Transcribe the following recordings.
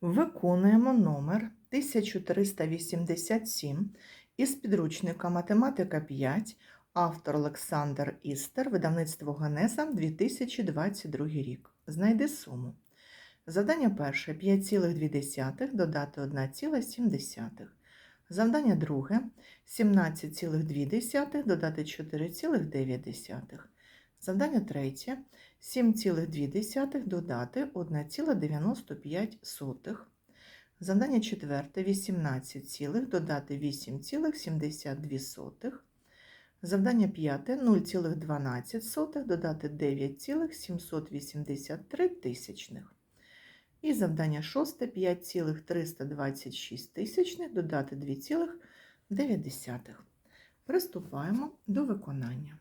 Виконуємо номер 1387 із підручника Математика 5, автор Олександр Істер, видавництво Генеза, 2022 рік. Знайди суму. Завдання перше 5,2 додати 1,7. Завдання друге 17,2 додати 4,9. Завдання третє 7,2 додати 1,95. Завдання четверте 18, цілих додати 8,72. Завдання п'яте 0,12 додати 9,783 тисячних. І завдання шосте 5,326 тисячних додати 2,9. Приступаємо до виконання.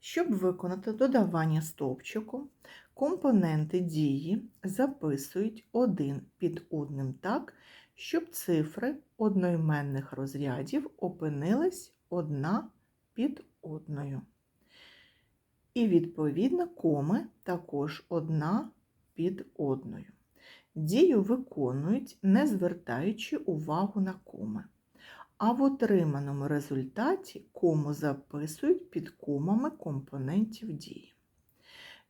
Щоб виконати додавання стовпчику, компоненти дії записують один під одним так, щоб цифри одноіменних розрядів опинились одна під одною. І, відповідно, коми також одна під одною. Дію виконують, не звертаючи увагу на коми. А в отриманому результаті кому записують під комами компонентів дії.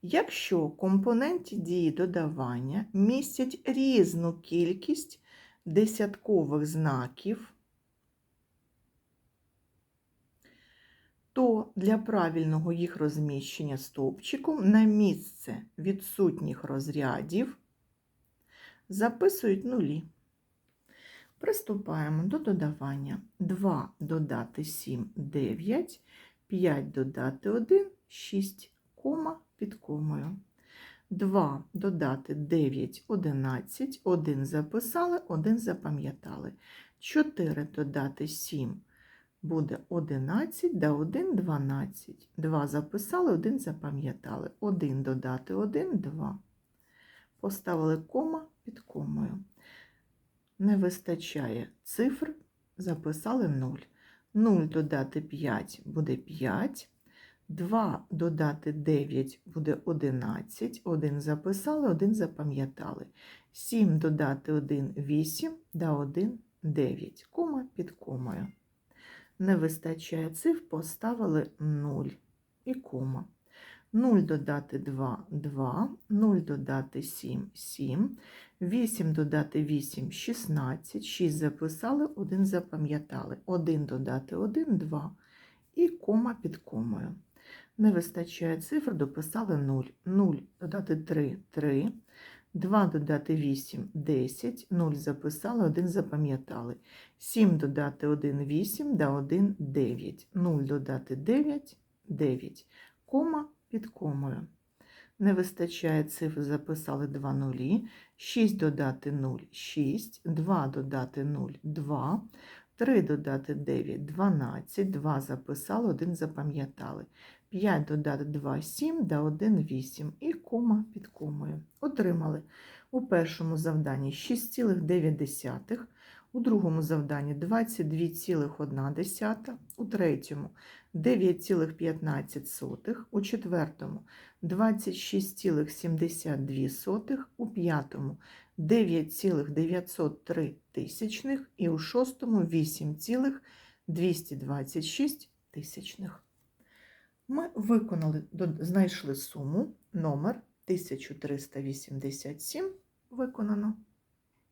Якщо компоненти дії додавання містять різну кількість десяткових знаків, то для правильного їх розміщення стовпчиком на місце відсутніх розрядів записують нулі. Приступаємо до додавання. 2 додати 7 9, 5 додати 1 6, кома під комою. 2 додати 9 11, 1 записали, 1 запам'ятали. 4 додати 7 буде 11, да 1 12. 2 записали, 1 запам'ятали. 1 додати 1 2. Поставили кома під комою не вистачає цифр, записали 0. 0 додати 5 буде 5. 2 додати 9 буде 11. 1 записали, 1 запам'ятали. 7 додати 1 8, да 1 9. Кома під комою. Не вистачає цифр, поставили 0 і кома. 0 додати 2 2, 0 додати 7 7, 8 додати 8 16, 6 записали, 1 запам'ятали. 1 додати 1 2 і кома під комою. Не вистачає цифр, дописали 0. 0 додати 3 3, 2 додати 8 10, 0 записали, 1 запам'ятали. 7 додати 1 8, да 1 9, 0 додати 9 9, кома під комою. Не вистачає цифр, записали 2 нулі. 6 додати 0 6, 2 додати 0 2, 3 додати 9 12, 2 записали, 1 запам'ятали. 5 додати 2 7, да 1 8 і кома під комою. Отримали у першому завданні 6,9, у другому завданні 22,1, у третьому 9,15, у четвертому 26,72, у п'ятому 9,903 тисячних і у шостому 8,226 тисячних. Ми виконали, знайшли суму номер 1387 виконано.